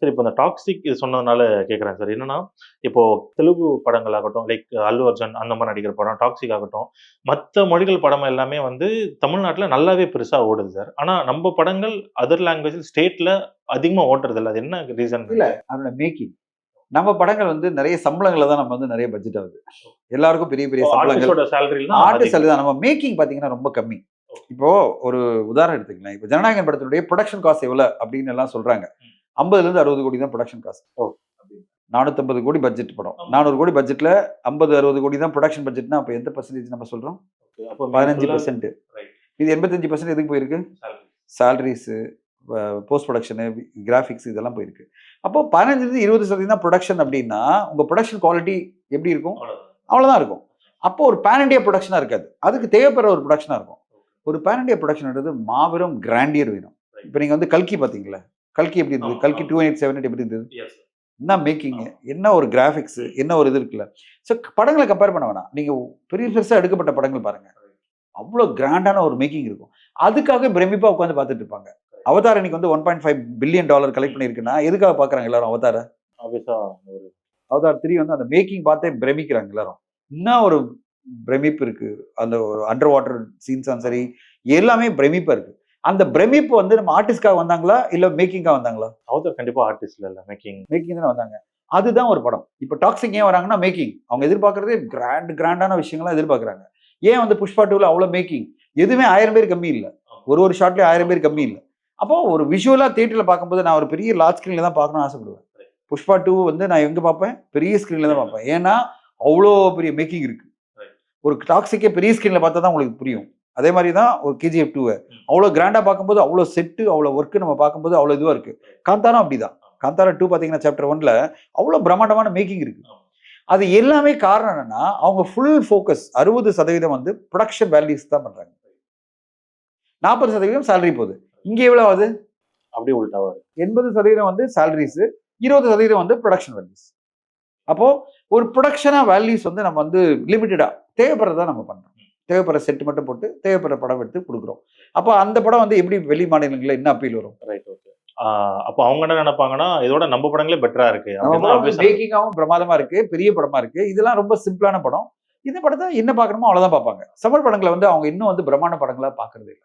சரி இப்போ இந்த டாக்ஸிக் இது சொன்னதுனால கேட்குறேன் சார். என்னன்னா இப்போ தெலுங்கு படங்கள் ஆகட்டும் லைக் அல்லு அர்ஜுன் அந்த மாதிரி நடிக்கிற படம் டாக்ஸிக் ஆகட்டும் மற்ற மொழிகள் படம் எல்லாமே வந்து தமிழ்நாட்டில் நல்லாவே பெருசா ஓடுது சார். ஆனா நம்ம படங்கள் அதர் லாங்குவேஜ் ஸ்டேட்ல அதிகமா ஓட்டுறது இல்லை. அது என்ன ரீசன் இல்ல. அதோட மேக்கிங் நம்ம படங்கள் வந்து நிறைய சம்பளங்களை தான் நம்ம வந்து நிறைய பட்ஜெட் ஆகுது. எல்லாருக்கும் பெரிய பெரிய சம்பளங்கள். சேலரி ஆர்டிஸ்ட் தான். நம்ம மேக்கிங் பாத்தீங்கன்னா ரொம்ப கம்மி. இப்போ ஒரு உதாரணம் எடுத்துக்கலாம் இப்போ ஜனநாயகன் படத்தினுடைய ப்ரொடக்ஷன் காஸ்ட் எவ்வளவு அப்படின்னு எல்லாம் சொல்றாங்க. ஐம்பதுல இருந்து அறுபது கோடி தான் ப்ரொடக்ஷன் காஸ்ட் ஓ. நானூத்தம்பது கோடி பட்ஜெட் படம். நானூறு கோடி பட்ஜெட்ல ஐம்பது அறுபது கோடி தான் ப்ரொடக்ஷன் பட்ஜெட்னா அப்போ எந்த பர்சன்டேஜ் நம்ம சொல்றோம்? பதினஞ்சு பர்சன்ட். இது எண்பத்தஞ்சு பர்சன்ட் எதுக்கு போயிருக்கு? சேலரிஸு போஸ்ட் ப்ரொடக்ஷனு கிராஃபிக்ஸ் இதெல்லாம் போயிருக்கு. அப்போ பதினஞ்சுலேருந்து இருபது சதவீதம் தான் ப்ரொடக்ஷன் அப்படின்னா உங்கள் ப்ரொடக்ஷன் குவாலிட்டி எப்படி இருக்கும்? அவ்வளோதான் இருக்கும். அப்போ ஒரு பேன் இண்டியா ப்ரொடக்ஷனாக இருக்காது. அதுக்கு தேவைப்படுற ஒரு ப்ரொடக்ஷனாக இருக்கும். ஒரு பேன் இண்டியா ப்ரொடக்ஷன்ன்றது மாபெரும் கிராண்டியர் வேணும். இப்போ நீங்கள் வந்து கல்கி பார்த்தீங்களா கல்கி எப்படி இருந்தது? கல்கி. டூ எயிட் செவன் எப்படி இருந்தது? என்ன மேக்கிங் என்ன ஒரு கிராஃபிக்ஸ் என்ன ஒரு இது இருக்குல்ல? ஸோ படங்களை கம்பேர் பண்ண வேணாம். நீங்கள் பெரிய பெருசாக எடுக்கப்பட்ட படங்கள் பாருங்க. அவ்வளோ கிராண்டான ஒரு மேக்கிங் இருக்கும். அதுக்காக பிரமிப்பாக உட்காந்து பார்த்துட்டு இருப்பாங்க. அவதார் இன்னைக்கு வந்து one point five billion dollar collect பண்ணியிருக்குன்னா எதுக்காக பார்க்குறாங்க எல்லாரும் அவதார? அவதார் த்ரீ வந்து அந்த மேக்கிங் பார்த்தே பிரமிக்கிறாங்க எல்லாரும். என்ன ஒரு பிரமிப்பு இருக்கு? அந்த ஒரு அண்டர் வாட்டர் சீன்ஸும் சரி எல்லாமே பிரமிப்பா இருக்கு. அந்த பிரமிப்பு வந்து நம்ம ஆர்டிஸ்ட்காக வந்தாங்களா? இல்ல மேக்கிங்காக வந்தாங்களா? அவதர் கண்டிப்பா ஆர்டிஸ்ட் இல்ல மேக்கிங் மேக்கிங் தானே வந்தாங்க. அதுதான் ஒரு படம். இப்போ டாக்ஸிக் ஏன் வராங்கன்னா மேக்கிங் அவங்க எதிர்பார்க்கறதே கிராண்ட் கிராண்டான விஷயங்கள்லாம் எதிர்பார்க்குறாங்க. ஏன் வந்து புஷ்பா டூவில் அவ்வளோ மேக்கிங் எதுவுமே ஆயிரம் பேர் கம்மி இல்லை. ஒரு ஒரு ஷாட்லேயே ஆயிரம் பேர் கம்மி இல்லை. அப்போ ஒரு விஷுவலாக தேட்டரில் பார்க்கும்போது நான் ஒரு பெரிய லார்ஜ் ஸ்க்ரீனில் தான் பார்க்கணும்னு ஆசைப்படுவேன். புஷ்பா டூ வந்து நான் எங்கே பார்ப்பேன்? பெரிய ஸ்க்ரீனில் தான் பார்ப்பேன். ஏன்னா அவ்வளோ பெரிய மேக்கிங் இருக்கு. Right. ஒரு டாக்ஸிக்கே பெரிய ஸ்க்ரீனில் பார்த்தா தான் உங்களுக்கு புரியும். அதே மாதிரி தான் ஒரு கேஜிஎஃப் டூவை அவ்வளோ கிராண்டாக பார்க்கும்போது அவ்வளோ செட்டு அவ்வளோ ஒர்க்கு நம்ம பார்க்கும்போது அவ்வளோ இதுவாக இருக்கு. காந்தாரம் அப்படிதான். காந்தாரா டூ பார்த்தீங்கன்னா சாப்டர் ஒன்ல அவ்வளோ பிரம்மாண்டமான மேக்கிங் இருக்கு. அது எல்லாமே காரணம் என்னன்னா அவங்க ஃபுல் ஃபோக்கஸ் அறுபது சதவீதம் வந்து ப்ரொடக்ஷன் வேல்யூஸ் தான் பண்றாங்க. நாற்பது சதவீதம் சேலரி போகுது. இங்க எவ்வளவு ஆகுது? அப்படியே உள்டாவா இருக்கு எண்பது சதவீதம் வந்து சேலரிஸ் இருபது சதவீதம் வந்து ப்ரொடக்ஷன் வேல்யூஸ் அப்போ ஒரு ப்ரொடக்ஷனா வேல்யூஸ் வந்து நம்ம வந்து லிமிட்டடா தேவைப்படுறதா நம்ம பண்றோம். தேவைப்படுற செட் மட்டும் போட்டு தேவைப்படுற படம் எடுத்து கொடுக்குறோம். அப்போ அந்த படம் வந்து எப்படி வெளி மாநிலங்களில் என்ன அப்பீல் வரும்? ரைட் ஓகே அப்போ அவங்க என்ன நினைப்பாங்கன்னா இதோட நம்ம படங்களே பெட்டரா இருக்கு மேக்கிங்காகவும் பிரமாதமா இருக்கு பெரிய படமா இருக்கு. இதெல்லாம் ரொம்ப சிம்பிளான படம். இந்த படத்தை என்ன பார்க்கணுமோ அவ்வளவுதான் பார்ப்பாங்க. சமர் படங்களை வந்து அவங்க இன்னும் வந்து பிரம்மாண்ட படங்களா பார்க்கறது இல்லை.